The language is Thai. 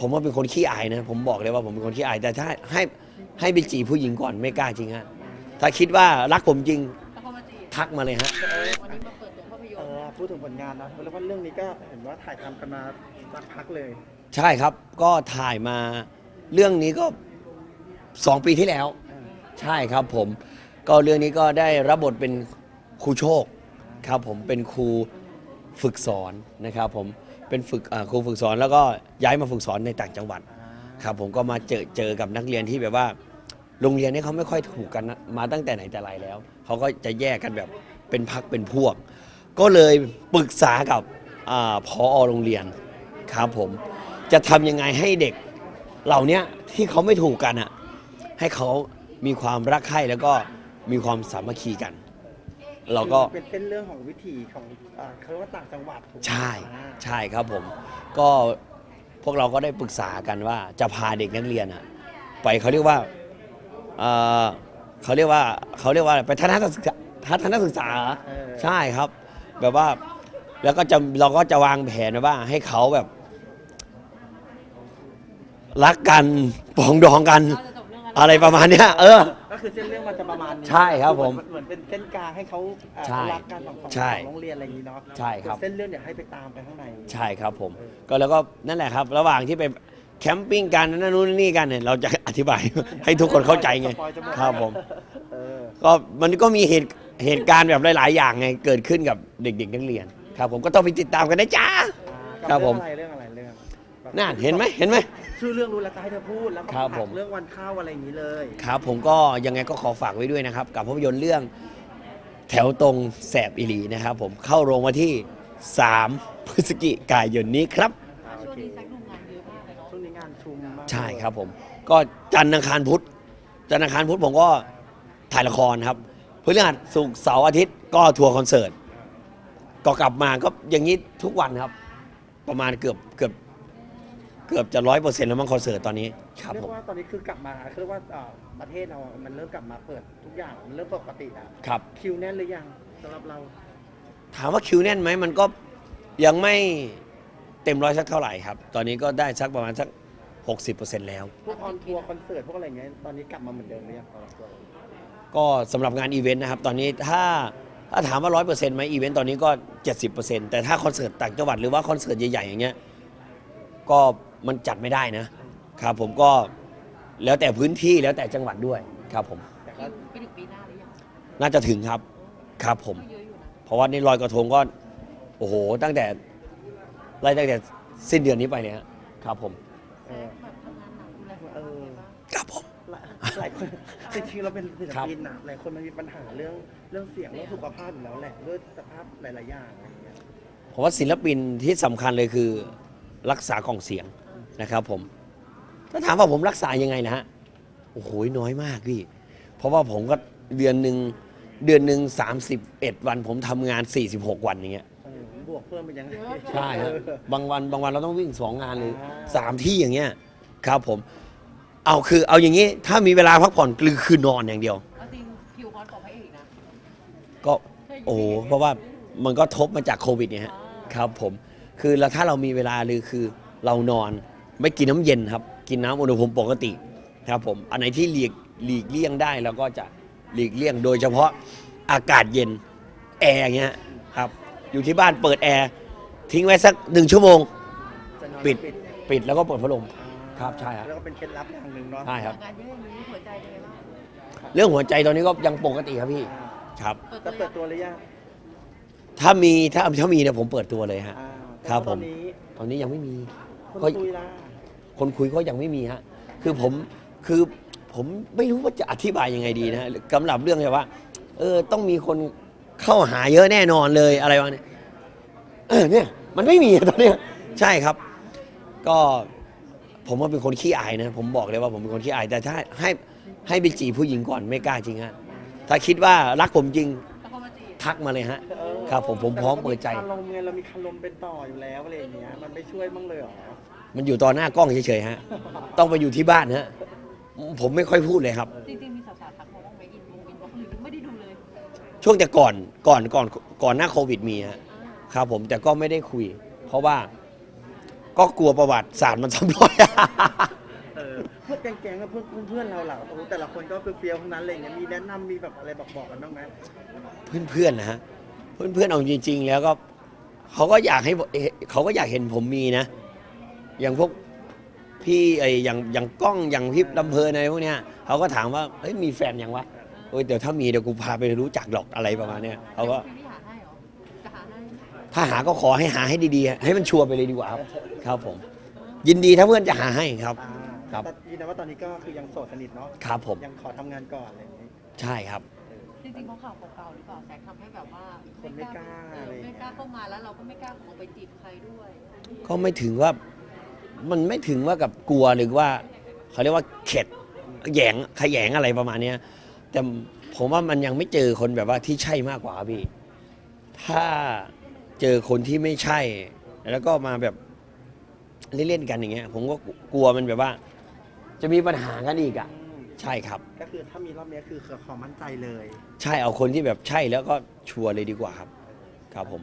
ผมว่าเป็นคนขี้อายนะ ผมบอกเลยว่าผมเป็นคนขี้อายแต่ถ้าให้ให้ไปจีบผู้หญิงก่อนไม่กล้าจริงฮะถ้าคิดว่ารักผมจริงแล้วเขามาจีบทักมาเลยฮะ วันนี้มาเปิดตัวภาพยเอนตร์อพูดถึงผลงานนะแล้วว่าเรื่องนี้ก็เห็นว่าถ่ายทำกันมาสักพักเลย ใช่ครับ ก็ถ่ายมาเรื่องนี้ก็สองปีที่แล้วเออใช่ครับผม ก็เรื่องนี้ก็ได้รับบทเป็นครูโชคครับผมเป็นครูฝึกสอนนะครับผม เป็นฝึกอ่าครูฝึกสอนแล้วก็ย้ายมาฝึกสอนในต่างจังหวัดอ่าครับผมก็มาเจอเจอกับนักเรียนที่แบบว่า โรงเรียนนี้เขาไม่ค่อยถูกกันนะมาตั้งแต่ไหนแต่ไรแล้วเขาก็จะแยกกันแบบเป็นพักเป็นพวก ก็เลยปรึกษากับอาพอโรงเรียนครับผม จะทำยังไงให้เด็กเหล่าเนี้ยที่เขาไม่ถูกกันอะให้เขามีความรักใคร่แล้วก็มีความสามัคคีกัน เราก็เป็นเส้นเรื่องของวิถีของอ่าเขาเรียกว่าต่างจังหวัดถูกไหมใช่อ่า ใช่ครับผม ก็พวกเราก็ได้ปรึกษากันว่าจะพาเด็กนักเรียนอะไปเขาเรียกว่าเอ่อเขาเรียกว่าเขาเรียกว่าอะไรไปทัศนศึกษาทัศนศึกษาเออ ใช่ครับ แบบว่าแล้วก็จะเราก็จะวางแผนไว้ว่าให้เขาแบบ รักกันปรองดองกัน เราจะจบเรื่องอะไรประมาณเนี้ย เออก็ คือเส้นเรื่องมันจะประมาณนี้ใช่ครับผมเหมือนเป็นเส้นกลางให้เขาอ่าใช่รักกันของของใช่ของโรงเรียนอะไรอย่างนี้เนาะใช่ครับ เส้นเรื่องเดี๋ยวให้ไปตามไปข้างใน ใช่ครับผม ก็แล้วก็นั่นแหละครับ ระหว่างที่ไปแคมปิ้งกันนั่นนู่นนี่กันเนี่ยเราจะอธิบาย ให้ทุกคนเข้าใจไงสปอยจะหมด ครับผม เออ ก็มันก็มีเหตุเหตุการณ์แบบหลาย ๆ อย่างไงเกิดขึ้นกับเด็ก ๆ นักเรียน ครับ ผมก็ต้องไปติดตามกันนะจ้า อ่าครับผม เรื่องอะไรเรื่องอะไรเรื่องนั่นเห็นไหมเห็นไหม ชื่อเรื่องรู้แล้วก็ให้เธอพูดแล้วก็ครับผมฝากเรื่องวันข้าวอะไรอย่างนี้เลยครับผมก็ยังไงก็ขอฝากไว้ด้วยนะครับ กับภาพยนตร์เรื่องแถวตรงแสบอิลีนะครับ ผมเข้าโรงวันที่ 3 พฤศจิกายนนี้ครับช่วงนี้แซกหนุ่มงานเยอะมากเลยเนาะช่วงนี้งานชุมมากใช่ครับผมก็จันทร์อังคารพุธจันทร์อังคารพุธผมก็ถ่ายละครครับพฤหัสศุกร์เสาร์อาทิตย์ก็ทัวร์คอนเสิร์ตก็กลับมาก็อย่างนี้ทุกวันครับ ประมาณเกือบเกือบ เกือบจะร้อยเปอร์เซ็นต์แล้วมั้งคอนเสิร์ตตอนนี้ครับเรียผมกว่าตอนนี้คือกลับมาคือเรียกว่าเอ่อประเทศเรามันเริ่มกลับมาเปิดทุกอย่างมันเริ่มปกติแล้วครับ คิวแน่นหรือยังสำหรับเราถามว่าคิวแน่นไหมมันก็ยังไม่เต็มร้อยสักเท่าไหร่ครับ ตอนนี้ก็ได้สักประมาณสัก 60%แล้ว พวกออนทัวร์คอนเสิร์ตพวกอะไรเงี้ยตอนนี้กลับมาเหมือนเดิมหรือยังสำหรับเราก็สำหรับงานอีเวนต์นะครับ ตอนนี้ถ้าถ้าถามว่า100%ไหมอีเวนต์ตอนนี้ก็ 70%แต่ถ้าคอนเสิร์ตต่างจังหวัดหรือว่าคอนเสิร์ตใหญ่ๆอย่างเงี้ยก็ มันจัดไม่ได้นะครับผมก็แล้วแต่พื้นที่แล้วแต่จังหวัดด้วยครับผม แต่ก็ไปถึงปีหน้าหรือยังน่าจะถึงครับครับผม ก็เยอะอยู่นะเพราะว่านี่ลอยกระทงก็โอ้โห ตั้งแต่ไล่ตั้งแต่สิ้นเดือนนี้ไปเนี่ยฮะครับผมเออ แบบทำงานหนักดูแลสุขเอภาพอยังไงบ้าง ครับผม หลายหลายคนจริงๆเราเป็นศิลครับปินนะหลายคนมันมีปัญหาเรื่องเรื่องเสียงเรื่องสุขภาพอยู่แล้วแหละด้วยสภาพหลายๆอย่างอะไรอย่างเงี้ย ผมว่าศิลปินที่สำคัญเลยคือรักษากล่องเสียง นะครับผม ถ้าถามว่าผมรักษายังไงนะฮะโอ้โหน้อยมากพี่ เพราะว่าผมก็เดือนหนึ่งเดือนหนึ่ง31 วัน ผมทำงาน 46 วันอย่างเงี้ยเออบวกเพิ่มไปยังไงใช่ฮะเออบางวันบางวันเราต้องวิ่งสองงานหรืออ่าสามที่อย่างเงี้ยครับผม เอาคือเอาอย่างนี้ถ้ามีเวลาพักผ่อนคือคือนอนอย่างเดียว เอาจริงคิวคอนกว่าพระเอกนะก็โอ้โหเพราะว่ามันก็ทบมาจากโควิดเนี่ยฮะครับผม คือแล้วถ้าเรามีเวลาหรือคือเรานอน ไม่กินน้ำเย็นครับ กินน้ำอุณหภูมิปกติครับผมอันไหนที่หลีกหลีกเลี่ยงได้เราก็จะหลีกเลี่ยง โดยเฉพาะอากาศเย็นแอร์อย่างเงี้ยครับอยู่ที่บ้านเปิดแอร์ทิ้งไว้สักหนึ่งชั่วโมง จะนอนปิด ปิดปิดแล้วก็เปิดพัดลมอ่าครับใช่ครับ แล้วก็เป็นเคล็ดลับอย่างหนึ่งเนาะใช่ครับงานเยอะอย่างนี้หัวใจเป็นไงบ้างเรื่องหัวใจตอนนี้ก็ยังปกติครับพี่อ่าครับ เปิดจะตัวเปิดตัวหรือยังถ้ามีถ้าถ้ามีเนี่ยผมเปิดตัวเลยฮะ อ่าครับแต่ว่าตอนผมนี้ตอนนี้ยังไม่มีคนก็คุยละ คนคุยก็ยังไม่มีฮะคือผมคือผมไม่รู้ว่าจะอธิบายยังไงดีนะสำหรับเรื่องแบบว่า เออต้องมีคนเข้าหาเยอะแน่นอนเลยอะไรวะเนี่ยเออเนี่ย มันไม่มีตอนเนี้ยใช่ครับ ก็ผมว่าเป็นคนขี้อายนะ ผมบอกเลยว่าผมเป็นคนขี้อายแต่ถ้าให้ให้ไปจีบผู้หญิงก่อนไม่กล้าจริงฮะถ้าคิดว่ารักผมจริงแล้วเขามาจีบทักมาเลยฮะ ครับผมผมพร้อมเปิดใจ แต่ราก็มีคารมไงเรามีคารมเป็นต่ออยู่แล้วอะไรอย่างเงี้ยมันไม่ช่วยบ้างเลยเหรอ มันอยู่ตอนหน้ากล้องเฉยๆฮะ ต้องไปอยู่ที่บ้านฮะ ผมไม่ค่อยพูดเลยครับ จริงๆมีสาวๆทักมาบ้าไหมอินวงอินบ็อกซ์หรือไม่ได้ดูเลยช่วงแต่ก่อนก่อนก่อนก่อนหน้าโควิดมีฮะครับผมแต่ก็ไม่ได้คุย เพราะว่าก็กลัวประวัติศาสตร์มันซ้ำรอย เออเพื่อนแก๊งๆกับเพื่อนเพื่อนๆเราเหล่ะโอ้โหแต่ละคนก็เฟี้ยวๆทั้งนั้นเลยเนี่ยมีแนะนำมีแบบอะไรบอกบอกๆกันบ้างไหมเพื่อนๆนะฮะเพื่อนๆเอาจริงๆ แล้วก็เขาก็อยากให้เขาก็อยากเห็นผมมีนะ อย่างพวกพี่ไอ้อย่างอย่างกล้องอย่างพี่ลำเพลินอะไรพวกเนี้ยเขาก็ถามว่าเฮ้ยมีแฟนยังวะโอ้ยเดี๋ยวถ้ามีเดี๋ยวกูพาไปรู้จักหรอกอะไรประมาณเนี้ยเขาก็ฟิลลี่หาให้เหรอจะหาให้ถ้าหาก็ขอให้หาให้ดีๆ ให้มันชัวร์ไปเลยดีกว่าครับ ครับผม ยินดีถ้าเพื่อนจะหาให้ครับ อ่าครับ แต่ยืนยันว่าตอนนี้ก็คือยังโสดสนิทเนาะครับผม ยังขอทำงานก่อนอะไรอย่างนี้ ใช่ครับ จริงๆเพราะข่าวเก่าๆหรือเปล่าแซกทำให้แบบว่าคนไม่กล้าเอออะไรอย่างเงี้ย ไม่กล้าเข้ามาแล้วเราก็ไม่กล้าออกไปจีบใครด้วย ก็ไม่ถึงว่า มันไม่ถึงว่ากับกลัวหรือว่าเขาเรียกว่าเข็ดแหยงขยงอะไรประมาณเนี้ยแต่ผมว่ามันยังไม่เจอคนแบบว่าที่ใช่มากกว่าครับพี่ ถ้าเจอคนที่ไม่ใช่ แล้วก็มาแบบเล่นๆกันอย่างเงี้ย ผมก็กลัวมันแบบว่า จะมีปัญหากันอีกอะอืมใช่ครับ ก็คือถ้ามีรอบเนี้ยคือขอมั่นใจเลย ใช่เอาคนที่แบบใช่แล้วก็ชัวร์เลยดีกว่าครับ ครับผม